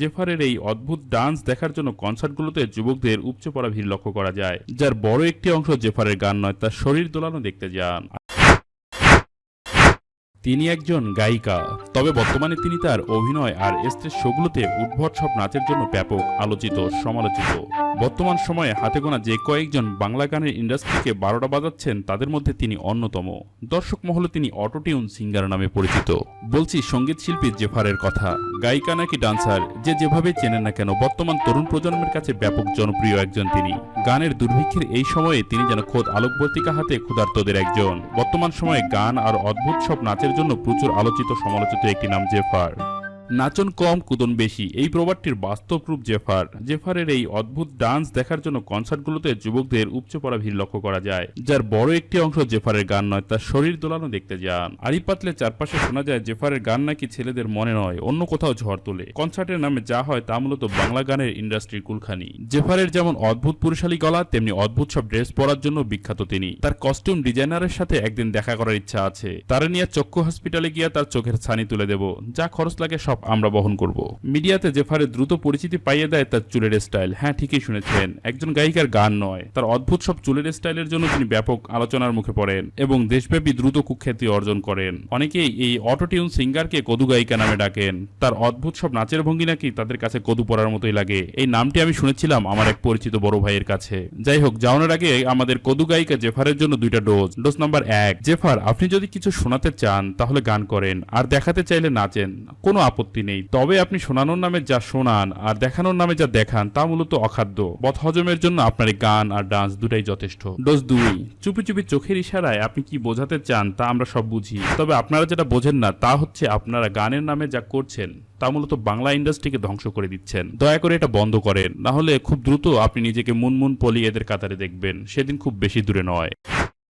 জেফারের এই অদ্ভুত ডান্স দেখার জন্য কনসার্টগুলোতে যুবকদের উপচে পড়া ভিড় লক্ষ্য করা যায়। যার বড় একটি অংশ জেফারের গান নয়, তার শরীর দোলানো দেখতে যান। তিনি একজন গায়িকা। তবে বর্তমানে তিনি তার অভিনয় আর স্টেজ শোগুলোতে উদ্ভট সব নাচের জন্য ব্যাপক আলোচিত, সমালোচিত। বর্তমান সময়ে হাতে গোনা যে কয়েকজন বাংলা গানের ইন্ডাস্ট্রিকে বারোটা বাজাচ্ছেন, তাদের মধ্যে তিনি অন্যতম। দর্শক মহলে তিনি অটোটিউন সিঙ্গার নামে পরিচিত। বলছি সংগীত শিল্পী জেফারের কথা। গায়িকা নাকি ডান্সার, যে যেভাবে চেনেন না কেন, বর্তমান তরুণ প্রজন্মের কাছে ব্যাপক জনপ্রিয় একজন তিনি। গানের দুর্ভিক্ষের এই সময়ে তিনি যেন খোদ আলোকবর্তিকা হাতে ক্ষুধার্তদের একজন। বর্তমান সময়ে গান আর অদ্ভুত সব নাচের জন্য প্রচুর আলোচিত সমালোচিত একটি নাম জেফার। নাচন কম, কুদন বেশি। এই প্রবাদটির বাস্তব রূপ জেফার। জেফারের এই অদ্ভুত ডান্স দেখার জন্য কনসার্টগুলোতে যুবকদের উপচে পড়া ভিড় লক্ষ্য করা যায়। যার বড় একটি অংশ জেফারের গান নয়, তার শরীর দোলানো দেখতে যান। আড়ি পাতলে চারপাশে শোনা যায়, জেফারের গান নাকি ছেলেদের মনে নয়, অন্য কোথাও ঝড় তোলে। কনসার্টের নামে যা হয় তা মূলত বাংলা গানের ইন্ডাস্ট্রির কুলখানি। জেফারের যেমন অদ্ভুত পুরুষালী গলা, তেমনি অদ্ভুত সব ড্রেস পরার জন্য বিখ্যাত তিনি। তার কস্টিউম ডিজাইনারের সাথে একদিন দেখা করার ইচ্ছা আছে। তারা নিয়ে চক্ষু হসপিটালে গিয়ে তার চোখের ছানি তুলে দেব। যা খরচ লাগে সব আমরা বহন করব। মিডিয়াতে জেফারের দ্রুত পরিচিতি পাইয়ে দেয় তার চুলের স্টাইল। হ্যাঁ ঠিকই শুনেছেন, একজন গায়িকার গান নয়। তার অদ্ভুত সব চুলের স্টাইলের জন্য তিনি ব্যাপক আলোচনার মুখে পড়েন এবং দেশব্যাপী দ্রুত কুখ্যাতি অর্জন করেন। অনেকেই এই অটোটিউন সিঙ্গারকে কদু গায়িকা নামে ডাকেন। তার অদ্ভুত সব নাচের ভঙ্গি নাকি তাদের কাছে কদু পড়ার মতোই লাগে। এই নামটি আমি শুনেছিলাম আমার এক পরিচিত বড় ভাইয়ের কাছে। যাই হোক যাওয়ানোর আগে আমাদের কদু গায়িকা জেফারের জন্য দুইটা ডোজ। ডোজ নাম্বার এক, জেফার, আপনি যদি কিছু শোনাতে চান তাহলে গান করেন, আর দেখাতে চাইলে নাচেন। কোনো আপত্তি নেই। তবে আপনি শোনানোর নামে যা শোনান আর দেখানোর নামে যা দেখান তা মূলত অখাদ্য। বধ হজমের জন্য আপনার গান আর ডান্স দুটাই যথেষ্ট। ডোজ দুই। চুপি চুপি চোখের ইশারায় আপনি কি বোঝাতে চান তা আমরা সব বুঝি। তবে আপনারা যেটা বোঝেন না তা হচ্ছে আপনারা গানের নামে যা করছেন তা মূলত বাংলা ইন্ডাস্ট্রিকে ধ্বংস করে দিচ্ছেন। দয়া করে এটা বন্ধ করেন। না হলে খুব দ্রুত আপনি নিজেকে মুনমুন পলি এদের কাতারে দেখবেন। সেদিন খুব বেশি দূরে নয়।